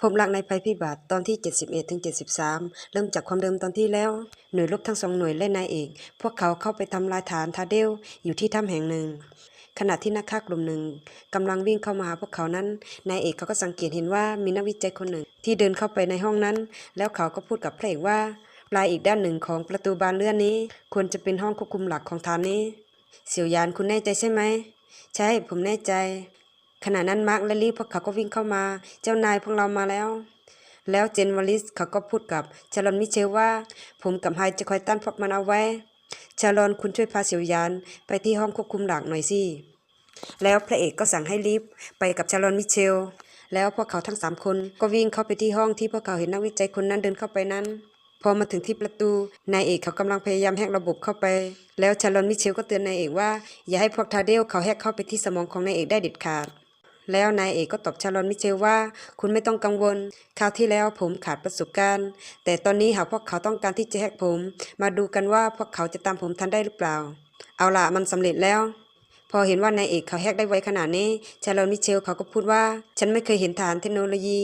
พบรักในภัยพิบัติตอนที่ 71ถึง73 เริ่มจากความเดิมตอนที่แล้ว หน่วยรบทั้งสองหน่วยและนายเอก พวกเขาเข้าไปทำลายฐานทาเดลอยู่ที่ถ้ำแห่งหนึ่ง ขณะที่นักฆ่ากลุ่มหนึ่งกำลังวิ่งเข้ามาหาพวกเขานั้น นายเอกเขาก็สังเกตเห็นว่ามีนักวิจัยคนหนึ่ง ที่เดินเข้าไปในห้องนั้น แล้วเขาก็พูดกับพระเอกว่า ปลายอีกด้านหนึ่งของประตูบานเลื่อนนี้ ควรจะเป็นห้องควบคุมหลักของฐานนี้ เสี่ยวยานคุณแน่ใจใช่ไหม ใช่ผมแน่ใจ ขณะนั้นมาร์คและลีพวกเขาก็วิ่งเข้ามา เจ้านายพวกเรามาแล้ว แล้วเจนวอลลิสเขาก็พูดกับชารอนมิเชลว่า ผมกับไฮจะคอยต้านพวกมันเอาไว้ชารอนคุณช่วยพาเสียวยานไปที่ห้องควบคุมหลักหน่อยสิแล้วพระเอกก็สั่งให้รีบไปกับชารอนมิเชล แล้วพวกเขาทั้งสามคนก็วิ่งเข้าไปที่ห้องที่พวกเขาเห็นนักวิจัยคนนั้นเดินเข้าไปนั้น พอมาถึงที่ประตู นายเอกเขากำลังพยายามแฮกระบบเข้าไป แล้วชารอนมิเชลก็เตือนนายเอกว่าอย่าให้พวกทาเดลเขาแฮกเข้าไปที่สมองของนายเอกได้เด็ดขาด แล้วนายเอกก็ตอบชารอนมิเชลว่า คุณไม่ต้องกังวล คราวที่แล้วผมขาดประสบการณ์ แต่ตอนนี้หากพวกเขาต้องการที่จะแฮกผม มาดูกันว่าพวกเขาจะตามผมทันได้หรือเปล่า เอาล่ะมันสำเร็จแล้ว พอเห็นว่านายเอกเขาแฮกได้ไวขนาดนี้ ชารอนมิเชลเขาก็พูดว่า ฉันไม่เคยเห็นฐานเทคโนโลยี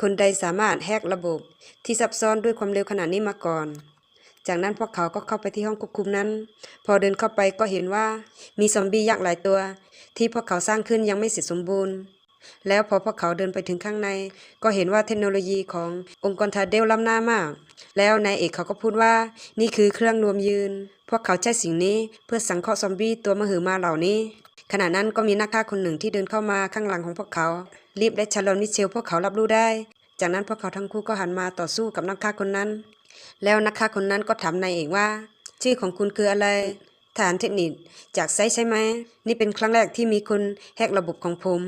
คนใดสามารถแฮกระบบ ที่ซับซ้อนด้วยความเร็วขนาดนี้มาก่อนจากนั้นพวกเขาก็เข้าไปที่ห้องควบคุมนั้น พอเดินเข้าไปก็เห็นว่ามีซอมบี้ยักษ์หลายตัว ที่พวกเขาสร้างขึ้นยังไม่เสร็จสมบูรณ์ แล้วพอพวกเขาเดินไปถึงข้างใน ก็เห็นว่าเทคโนโลยีขององค์กรทาเดลล้ำหน้ามาก แล้วนายเอกเขาก็พูดว่านี่คือเครื่องรวมยืน พวกเขาใช้สิ่งนี้เพื่อสังเคราะห์ซอมบี้ตัวมหึมาเหล่านี้ ขณะนั้นก็มีนักฆ่าคนหนึ่งที่เดินเข้ามาข้างหลังของพวกเขา รีบและชาลอนมิเชลพวกเขารับรู้ได้ จากนั้นพวกเขาทั้งคู่ก็หันมาต่อสู้กับนักฆ่าคนนั้น แล้วนักฆ่าคนนั้นก็ถามนายเอกว่า ชื่อของคุณคืออะไรฐานเทคนิคจากไซต์ใช่ไหม นี่เป็นครั้งแรกที่มีคนแฮกระบบของผม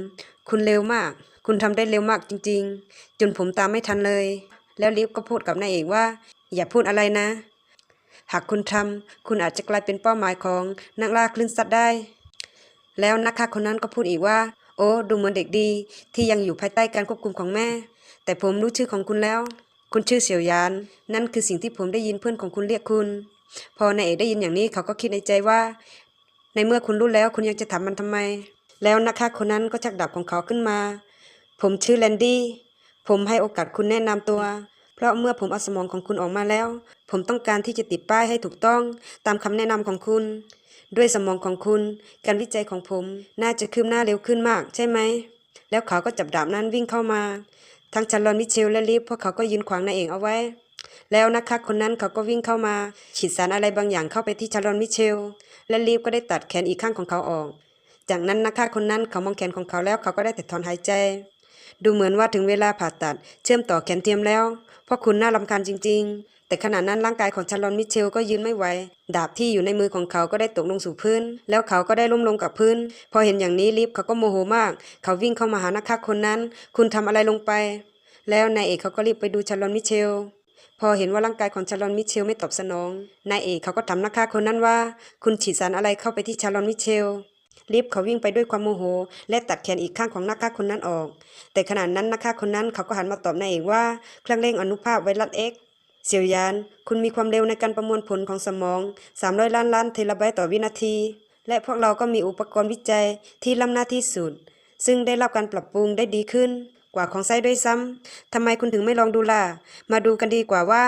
คุณเร็วมาก คุณทำได้เร็วมากจริง ๆ จนผมตามไม่ทันเลย แล้วลิฟก็พูดกับนายเอกว่า อย่าพูดอะไรนะ หากคุณทำคุณอาจจะกลายเป็นเป้าหมายของนักล่าคลื่นสัตว์ได้ แล้วนักฆ่าคนนั้นก็พูดอีกว่า โอ้ดูเหมือนเด็กดี ที่ยังอยู่ภายใต้การควบคุมของแม่ แต่ผมรู้ชื่อของคุณแล้ว คุณชื่อเสี่ยวยาน นั่นคือสิ่งที่ผมได้ยินเพื่อนของคุณเรียกคุณ พอนายเอกได้ยินอย่างนี้เขาก็คิดในใจว่า ในเมื่อคุณรู้แล้วคุณยังจะถามมันทำไม แล้วนักฆ่าคนนั้นก็ชักดาบของเขาขึ้นมา ผมชื่อแลนดี้ ผมให้โอกาสคุณแนะนำตัว เพราะเมื่อผมเอาสมองของคุณออกมาแล้ว ผมต้องการที่จะติดป้ายให้ถูกต้องตามคำแนะนำของคุณ ด้วยสมองของคุณ การวิจัยของผมน่าจะคืบหน้าเร็วขึ้นมาก ใช่ไหม แล้วเขาก็จับดาบนั้นวิ่งเข้ามา ทั้งชาลอนมิเชลและลิฟพวกเขาก็ยืนขวางนายเอกเอาไว้แล้วนักฆ่าคนนั้นเขาก็วิ่งเข้ามา ฉีดสารอะไรบางอย่างเข้าไปที่ชาลอนมิเชล และลิฟก็ได้ตัดแขนอีกข้างของเขาออก จากนั้นนักฆ่าคนนั้นเขามองแขนของเขาแล้วเขาก็ได้แต่ถอนหายใจ ดูเหมือนว่าถึงเวลาผ่าตัด เชื่อมต่อแขนเทียมแล้วเพราะคุณน่ารำคาญจริง ๆ แต่ขณะนั้นร่างกายของชาลอนมิเชลก็ยืนไม่ไหวดาบที่อยู่ในมือของเขาก็ได้ตกลงสู่พื้น แล้วเขาก็ได้ล้มลงกับพื้น พอเห็นอย่างนี้ลิฟเขาก็โมโหมาก เขาวิ่งเข้ามาหานักฆ่าคนนั้น คุณทำอะไรลงไป แล้วนายเอกเขาก็รีบไปดูชาลอนมิเชลพอเห็นว่าร่างกายของชาลอนมิเชลไม่ตอบสนอง นายเอกเขาก็ถามนักฆ่าคนนั้นว่า คุณฉีดสารอะไรเข้าไปที่ชาลอนมิเชล ลิฟเขาวิ่งไปด้วยความโมโห และตัดแขนอีกข้างของนักฆ่าคนนั้นออก แต่ขณะนั้นนักฆ่าคนนั้นเขาก็หันมาตอบนายเอกว่าเครื่องเร่งอนุภาพไวรัสเอ็กเสี่ยวยาน คุณมีความเร็วในการประมวลผลของสมอง 300 ล้านล้านเทราไบต์ต่อวินาที และพวกเราก็มีอุปกรณ์วิจัยที่ล้ำหน้าที่สุด ซึ่งได้รับการปรับปรุงได้ดีขึ้น กว่าของไซด้วยซ้ำทำไมคุณถึงไม่ลองดูล่ะ มาดูกันดีกว่าว่า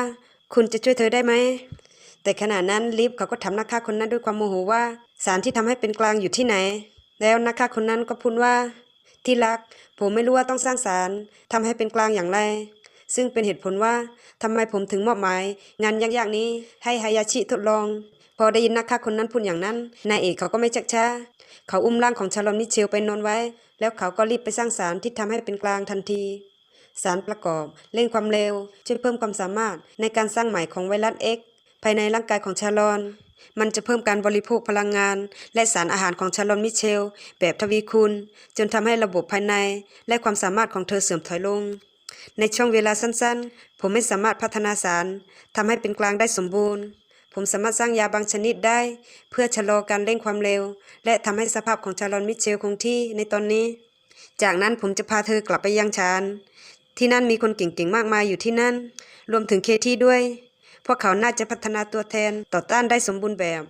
คุณจะช่วยเธอได้ไหม แต่ขณะนั้นลิฟเขาก็ถามนักฆ่าคนนั้นด้วยความโมโหว่า สารที่ทำให้เป็นกลางอยู่ที่ไหน แล้วนักฆ่าคนนั้นก็พูดว่า ที่รัก ผมไม่รู้ว่าต้องสร้างสารทำให้เป็นกลางอย่างไร ซึ่งเป็นเหตุผลว่าทำไมผมถึงมอบหมาย งานยากๆนี้ให้ฮายาชิทดลอง พอได้ยินนักฆ่าคนนั้นพูดอย่างนั้นนายเอกเขาก็ไม่ชักช้าเขาอุ้มร่างของชาลอนมิเชลไปนอนไว้ แล้วเขาก็รีบไปสร้างสารที่ทำให้เป็นกลางทันทีสารประกอบเร่งความเร็ว ช่วยเพิ่มความสามารถในการสร้างใหม่ของไวรัส X ภายในร่างกายของชาลอน มันจะเพิ่มการบริโภคพลังงาน และสารอาหารของชาลอนมิเชล แบบทวีคูณ จนทำให้ระบบภายใน และความสามารถของเธอเสื่อมถอยลง ในช่วงเวลาสั้นๆ ผมไม่สามารถพัฒนาสารทำให้เป็นกลางได้สมบูรณ์ ผมสามารถสร้างยาบางชนิดได้ เพื่อชะลอการเร่งความเร็ว และทำให้สภาพของชาลอนมิเชลคงที่ในตอนนี้ จากนั้นผมจะพาเธอกลับไปยังชานที่นั่นมีคนเก่งๆมากมายอยู่ที่นั่น รวมถึงเคที่ด้วย พวกเขาน่าจะพัฒนาตัวแทนต่อต้านได้สมบูรณ์แบบ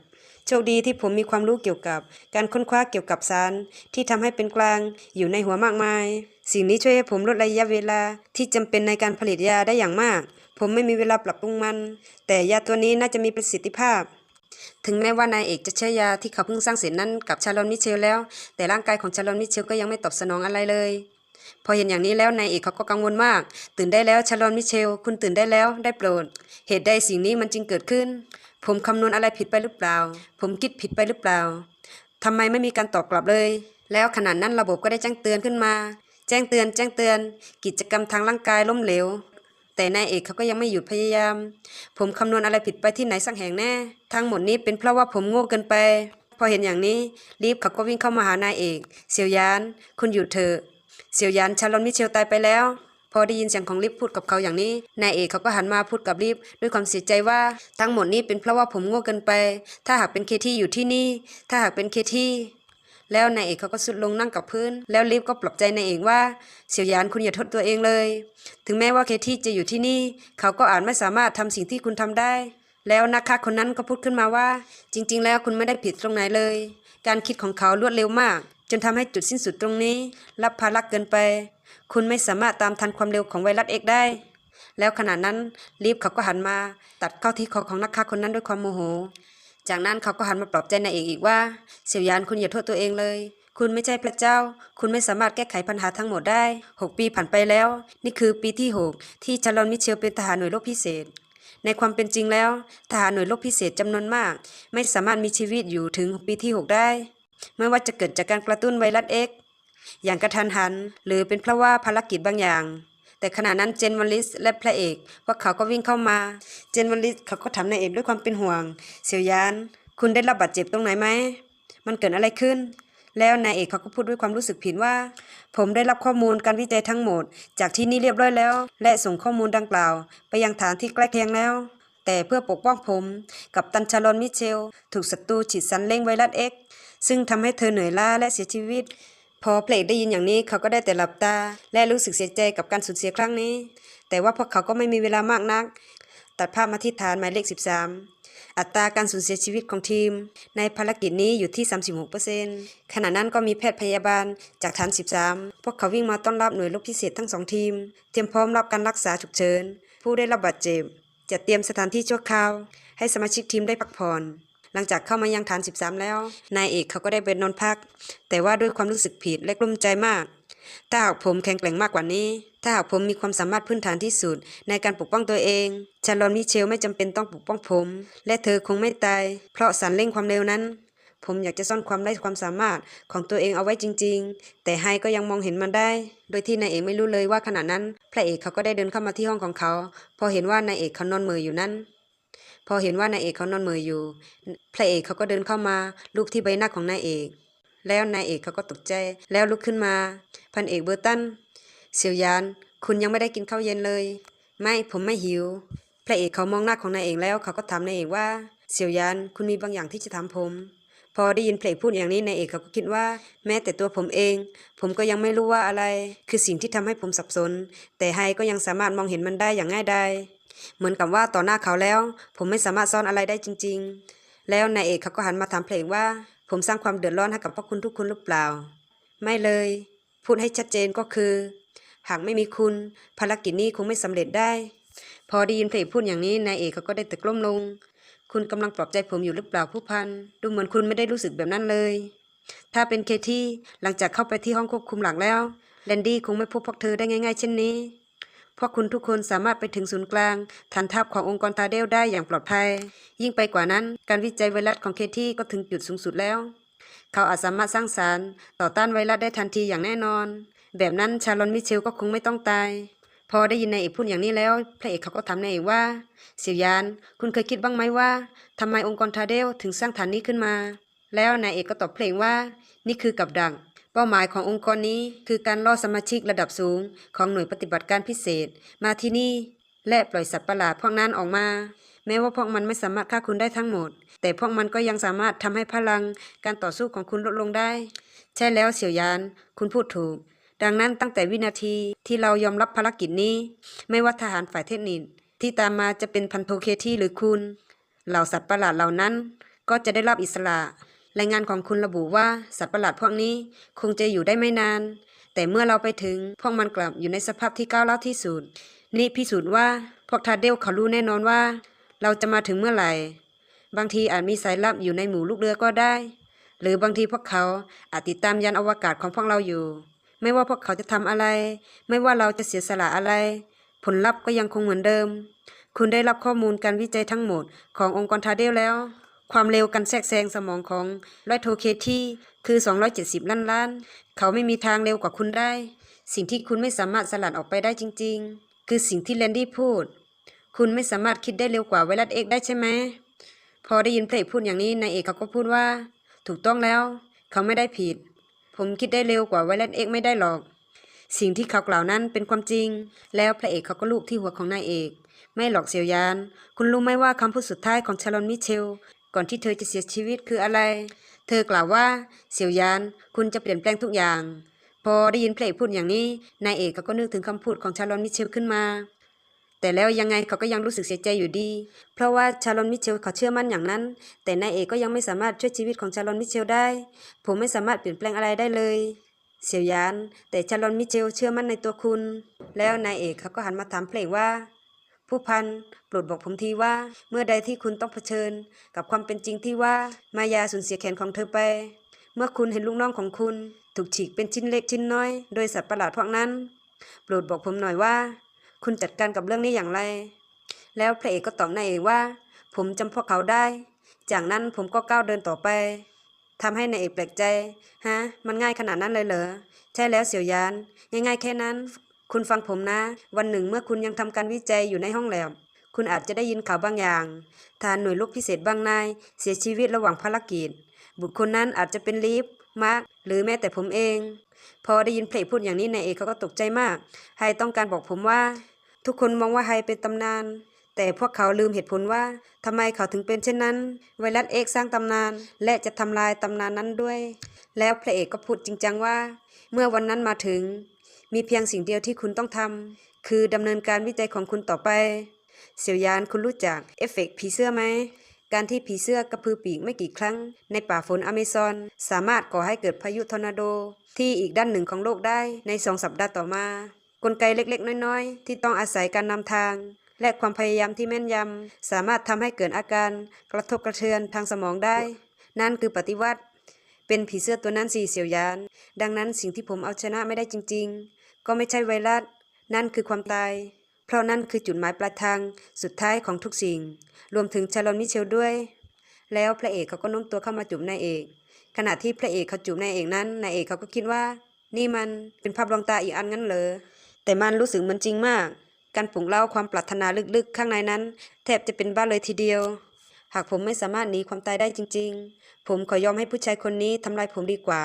โชคดีที่ผมมีความรู้เกี่ยวกับ การค้นคว้าเกี่ยวกับสารที่ทำให้เป็นกลางอยู่ในหัวมากมาย สิ่งนี้ช่วยให้ผมลดระยะเวลาที่จำเป็นในการผลิตยาได้อย่างมาก ผมไม่มีเวลาปรับปรุงมัน แต่ยาตัวนี้น่าจะมีประสิทธิภาพถึงแม้ว่านายเอกจะใช้ยาที่เขาเพิ่งสร้างเสร็จนั้นกับชาลอนมิเชลแล้ว แต่ร่างกายของชาลอนมิเชลก็ยังไม่ตอบสนองอะไรเลย พอเห็นอย่างนี้แล้วนายเอกเขาก็กังวลมาก ตื่นได้แล้วชาลอนมิเชล คุณตื่นได้แล้วได้โปรด เหตุใดสิ่งนี้มันจึงเกิดขึ้น ผมคำนวณอะไรผิดไปหรือเปล่า ผมคิดผิดไปหรือเปล่าทำไมไม่มีการตอบกลับเลย แล้วขณะนั้นระบบก็ได้แจ้งเตือนขึ้นมา แจ้งเตือน แจ้งเตือน กิจกรรมทางร่างกายล้มเหลวแต่นายเอกเขาก็ยังไม่หยุดพยายาม ผมคำนวณอะไรผิดไปที่ไหนสักแห่งแน่ ทั้งหมดนี้เป็นเพราะว่าผมโง่เกินไป พอเห็นอย่างนี้รีบเขาก็วิ่งเข้ามาหานายเอกเสียวยาน คุณหยุดเถอะ เสียวยานชาลอนมิเชลตายไปแล้ว พอได้ยินเสียงของลิฟพูดกับเขาอย่างนี้ นายเอกเขาก็หันมาพูดกับลิฟด้วยความเสียใจว่าทั้งหมดนี้เป็นเพราะว่าผมโง่เกินไป ถ้าหากเป็นเคที่อยู่ที่นี่ ถ้าหากเป็นเคที่แล้วนายเอกเขาก็สุดลงนั่งกับพื้น แล้วลิฟก็ปลอบใจนายเอกว่า เสียวยานคุณอย่าโทษตัวเองเลย ถึงแม้ว่าเคที่จะอยู่ที่นี่ เขาก็อาจไม่สามารถทำสิ่งที่คุณทำได้ แล้วนักฆ่าคนนั้นก็พูดขึ้นมาว่า จริง ๆ แล้วคุณไม่ได้ผิดตรงไหนเลย การคิดของเขารวดเร็วมาก จนทำให้จุดสิ้นสุดตรงนี้รับภาระเกินไป คุณไม่สามารถตามทันความเร็วของไวรัสเอกได้ แล้วขณะนั้นลีฟเขาก็หันมาตัดเข้าที่คอของนักฆ่าคนนั้นด้วยความโมโห จากนั้นเขาก็หันมาปลอบใจนายเอกอีกว่า เสี่ยวยานคุณอย่าโทษตัวเองเลย คุณไม่ใช่พระเจ้า คุณไม่สามารถแก้ไขปัญหาทั้งหมดได้หกปีผ่านไปแล้ว นี่คือปีที่หกที่ชาลอนมิเชลเป็นทหารหน่วยรบพิเศษในความเป็นจริงแล้วทหารหน่วยรบพิเศษจำนวนมาก ไม่สามารถมีชีวิตอยู่ถึงปีที่หกได้ ไม่ว่าจะเกิดจากการกระตุ้นไวรัสเอ็กซ์อย่างกระทันหัน หรือเป็นเพราะว่าภารกิจบางอย่าง แต่ขณะนั้นเจนวอลลิสและพระเอกพวกเขาก็วิ่งเข้ามา เจนวอลลิสเขาก็ถามนายเอกด้วยความเป็นห่วง เสียวยาน คุณได้รับบาดเจ็บตรงไหนไหม มันเกิดอะไรขึ้น แล้วนายเอกเขาก็พูดด้วยความรู้สึกผิดว่า ผมได้รับข้อมูลการวิจัยทั้งหมด จากที่นี่เรียบร้อยแล้ว และส่งข้อมูลดังกล่าว ไปยังฐานที่ใกล้เคียงแล้วแต่เพื่อปกป้องผม กับตันชาลอนมิเชล ถูกศัตรูฉีดสันเร่งไวรัสเอ็ก ซึ่งทำให้เธอเหนื่อยล้าและเสียชีวิต พอเพลกได้ยินอย่างนี้เขาก็ได้แต่หลับตา และรู้สึกเสียใจกับการสูญเสียครั้งนี้ แต่ว่าพวกเขาก็ไม่มีเวลามากนัก ตัดภาพมาที่ฐานหมายเลข 13 อัตราการสูญเสียชีวิตของทีม ในภารกิจนี้อยู่ที่ 36%ขณะนั้นก็มีแพทย์พยาบาลจากฐาน 13 พวกเขาวิ่งมาต้อนรับหน่วยรบพิเศษทั้งสองทีม เตรียมพร้อมรับการรักษาฉุกเฉินผู้ได้รับบาดเจ็บจะเตรียมสถานที่ชั่วคราว ให้สมาชิกทีมได้พักผ่อน หลังจากเข้ามายังฐาน 13 แล้ว นายเอกเขาก็ได้ไปนอนพัก แต่ว่าด้วยความรู้สึกผิดและกลุ้มใจมาก ถ้าหากผมแข็งแกร่งมากกว่านี้ ถ้าหากผมมีความสามารถพื้นฐานที่สุด ในการปกป้องตัวเองชาลอนมิเชลไม่จำเป็นต้องปกป้องผม และเธอคงไม่ตาย เพราะสารเร่งความเร็วนั้นผมอยากจะซ่อนความไร้ความสามารถของตัวเองเอาไว้จริง ๆ แต่ไฮก็ยังมองเห็นมันได้ โดยที่นายเอกไม่รู้เลยว่าขณะนั้น พระเอกเขาก็ได้เดินเข้ามาที่ห้องของเขา พอเห็นว่านายเอกเขานอนเมืออยู่นั้น พอเห็นว่านายเอกเขานอนเมืออยู่ พระเอกเขาก็เดินเข้ามาลูบที่ใบหน้าของนายเอก แล้วนายเอกเขาก็ตกใจ แล้วลุกขึ้นมา พันเอกเบอร์ตันเสียวยาน คุณยังไม่ได้กินข้าวเย็นเลย ไม่ผมไม่หิว พระเอกเขามองหน้าของนายเอกแล้วเขาก็ถามนายเอกว่า เสียวยาน คุณมีบางอย่างที่จะถามผมพอได้ยินเพระเอกพูดอย่างนี้นายเอกเขาก็คิดว่า แม้แต่ตัวผมเอง ผมก็ยังไม่รู้ว่าอะไร คือสิ่งที่ทำให้ผมสับสน แต่ไฮก็ยังสามารถมองเห็นมันได้อย่างง่ายดาย เหมือนกับว่าต่อหน้าเขาแล้ว ผมไม่สามารถซ่อนอะไรได้จริง ๆ แล้วนายเอกเขาก็หันมาถามเพลงว่า ผมสร้างความเดือดร้อนให้กับพวกคุณทุกคนหรือเปล่า ไม่เลย พูดให้ชัดเจนก็คือ หากไม่มีคุณ ภารกิจนี้คงไม่สำเร็จได้ พอได้ยินเพลงพูดอย่างนี้นายเอกเขาก็ได้ตะกล้มลง คุณกำลังปลอบใจผมอยู่หรือเปล่าผู้พันดูเหมือนคุณไม่ได้รู้สึกแบบนั้นเลย ถ้าเป็นเคที่หลังจากเข้าไปที่ห้องควบคุมหลักแล้วแลนดี้คงไม่พบพวกเธอได้ง่าย ๆ เช่นนี้ พวกคุณทุกคนสามารถไปถึงศูนย์กลาง ฐานทัพขององค์กรทาเดลได้อย่างปลอดภัย ยิ่งไปกว่านั้น การวิจัยไวรัสของเคที่ก็ถึงจุดสูงสุดแล้ว เขาอาจสามารถสร้างสารต่อต้านไวรัสได้ทันทีอย่างแน่นอน แบบนั้นชาลอนมิเชลก็คงไม่ต้องตาย พอได้ยินนายเอกพูดอย่างนี้แล้ว พระเอกเขาก็ถามนายเอกว่าเสียยาน คุณเคยคิดบ้างไหมว่าทำไมองค์กรทาเดลถึงสร้างฐานนี้ขึ้นมา แล้วนายเอกก็ตอบเพลงว่า นี่คือกับดัก เป้าหมายขององค์กรนี้คือการล่อสมาชิกระดับสูงของหน่วยปฏิบัติการพิเศษ มาที่นี่และปล่อยสัตว์ประหลาดพวกนั้นออกมา แม้ว่าพวกมันไม่สามารถฆ่าคุณได้ทั้งหมด แต่พวกมันก็ยังสามารถทำให้พลังการต่อสู้ของคุณลดลงได้ ใช่แล้วเสี่ยวยาน คุณพูดถูก ดังนั้นตั้งแต่วินาทีที่เรายอมรับภารกิจนี้ ไม่ว่าทหารฝ่ายเทคนิคที่ตามมาจะเป็นพันโทเคที่หรือคุณ เหล่าสัตว์ประหลาดเหล่านั้นก็จะได้รับอิสระ รายงานของคุณระบุว่าสัตว์ประหลาดพวกนี้คงจะอยู่ได้ไม่นาน แต่เมื่อเราไปถึงพวกมันกลับอยู่ในสภาพที่ก้าวร้าวที่สุดนี่พิสูจน์ว่าพวกทาเดลเขารู้แน่นอนว่า เราจะมาถึงเมื่อไหร่ บางทีอาจมีสายลับอยู่ในหมู่ลูกเรือก็ได้ หรือบางทีพวกเขาอาจติดตามยานอวกาศของพวกเราอยู่ ไม่ว่าพวกเขาจะทำอะไร ไม่ว่าเราจะเสียสละอะไร ผลลัพธ์ก็ยังคงเหมือนเดิม คุณได้รับข้อมูลการวิจัยทั้งหมดขององค์กรทาเดลแล้ว ความเร็วการแทรกแซงสมองของไลโทเคที่คือ 270 ล้านล้าน เขาไม่มีทางเร็วกว่าคุณได้ สิ่งที่คุณไม่สามารถสลัดออกไปได้จริง ๆ คือสิ่งที่แลนดี้พูด คุณไม่สามารถคิดได้เร็วกว่าไวรัสเอกได้ใช่ไหม พอได้ยินเพลงพูดอย่างนี้นายเอกเขาก็พูดว่า ถูกต้องแล้ว เขาไม่ได้ผิด ผมคิดได้เร็วกว่าไวรัสเอกไม่ได้หรอก สิ่งที่เขากล่าวนั้นเป็นความจริง แล้วพระเอกเขาก็ลูบที่หัวของนายเอกไม่หรอกเสียวยาน คุณรู้ไหมว่าคำพูดสุดท้ายของชาลอนมิเชล ก่อนที่เธอจะเสียชีวิตคืออะไร เธอกล่าวว่า เสี่ยวยาน คุณจะเปลี่ยนแปลงทุกอย่าง พอได้ยินพระเอกพูดอย่างนี้ นายเอกเขาก็นึกถึงคำพูดของชาลอนมิเชลขึ้นมา แต่แล้วยังไงเขาก็ยังรู้สึกเสียใจอยู่ดี เพราะว่าชาลอนมิเชลเขาเชื่อมั่นอย่างนั้น แต่นายเอกก็ยังไม่สามารถช่วยชีวิตของชาลอนมิเชลได้ ผมไม่สามารถเปลี่ยนแปลงอะไรได้เลยเสียวยาน แต่ชาลอนมิเชลเชื่อมั่นในตัวคุณ แล้วนายเอกเขาก็หันมาถามเพลงว่า ผู้พันโปรดบอกผมทีว่า เมื่อใดที่คุณต้องเผชิญ กับความเป็นจริงที่ว่ามายาสูญเสียแขนของเธอไป เมื่อคุณเห็นลูกน้องของคุณ ถูกฉีกเป็นชิ้นเล็กชิ้นน้อย โดยสัตว์ประหลาดพวกนั้น โปรดบอกผมหน่อยว่า คุณจัดการกับเรื่องนี้อย่างไร แล้วพระเอกก็ตอบนายเอกว่า ผมจำพวกเขาได้ จากนั้นผมก็ก้าวเดินต่อไปทำให้นายเอกแปลกใจ ฮะ มันง่ายขนาดนั้นเลยเหรอ ใช่แล้วเสี่ยวยาน ง่ายๆแค่นั้น คุณฟังผมนะ วันหนึ่งเมื่อคุณยังทำการวิจัยอยู่ในห้องแลบ คุณอาจจะได้ยินข่าวบางอย่าง ทานหน่วยลบพิเศษบางนาย เสียชีวิตระหว่างภารกิจ บุคคลนั้นอาจจะเป็นลีฟมาร์คหรือแม้แต่ผมเอง พอได้ยินเพลงพูดอย่างนี้นายเอกเขาก็ตกใจมากไฮต้องการบอกผมว่า ทุกคนมองว่าไฮเป็นตำนาน แต่พวกเขาลืมเหตุผลว่าทำไมเขาถึงเป็นเช่นนั้น ไวรัสเอกสร้างตำนาน และจะทำลายตำนานนั้นด้วย แล้วพระเอกก็พูดจริงจังว่า เมื่อวันนั้นมาถึง มีเพียงสิ่งเดียวที่คุณต้องทำคือดำเนินการวิจัยของคุณต่อไป เสี่ยวยานคุณรู้จักเอฟเฟกต์ผีเสื้อไหมการที่ผีเสื้อกระพือปีกไม่กี่ครั้ง ในป่าฝนอเมซอน สามารถก่อให้เกิดพายุทอร์นาโด ที่อีกด้านหนึ่งของโลกได้ในสองสัปดาห์ต่อมา กลไกเล็กๆ น้อยๆ ที่ต้องอาศัยการนำทาง และความพยายามที่แม่นยำ สามารถทำให้เกิดอาการกระทบกระเทือนทางสมองได้ นั่นคือปฏิวัติ เป็นผีเสื้อตัวนั้นสี่เสี่ยวยาน ดังนั้นสิ่งที่ผมเอาชนะไม่ได้จริง ๆ ก็ไม่ใช่ไวรัส นั่นคือความตาย เพราะนั่นคือจุดหมายปลายทางสุดท้ายของทุกสิ่ง รวมถึงชาลอนมิเชลด้วย แล้วพระเอกเขาก็โน้มตัวเข้ามาจูบนายเอก ขณะที่พระเอกเขาจูบนายเอกนั้นนายเอกเขาก็คิดว่า นี่มันเป็นภาพลวงตาอีกอันงั้นเหรอแต่มันรู้สึกเหมือนจริงมาก การปลุกเล่าความปรารถนาลึกๆ ข้างในนั้น แทบจะเป็นบ้าเลยทีเดียว หากผมไม่สามารถหนีความตายได้จริง ๆ ผมขอยอมให้ผู้ชายคนนี้ทำลายผมดีกว่า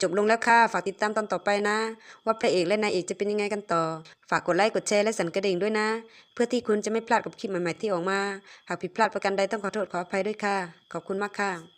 จบลงแล้วค่ะ ฝากติดตามตอนต่อไปนะ ว่าพระเอกและนายเอกจะเป็นยังไงกันต่อ ฝากกดไลค์กดแชร์และสั่นกระดิ่งด้วยนะ เพื่อที่คุณจะไม่พลาดกับคลิปใหม่ๆที่ออกมา หากผิดพลาดประการใดต้องขอโทษขออภัยด้วยค่ะ ขอบคุณมากค่ะ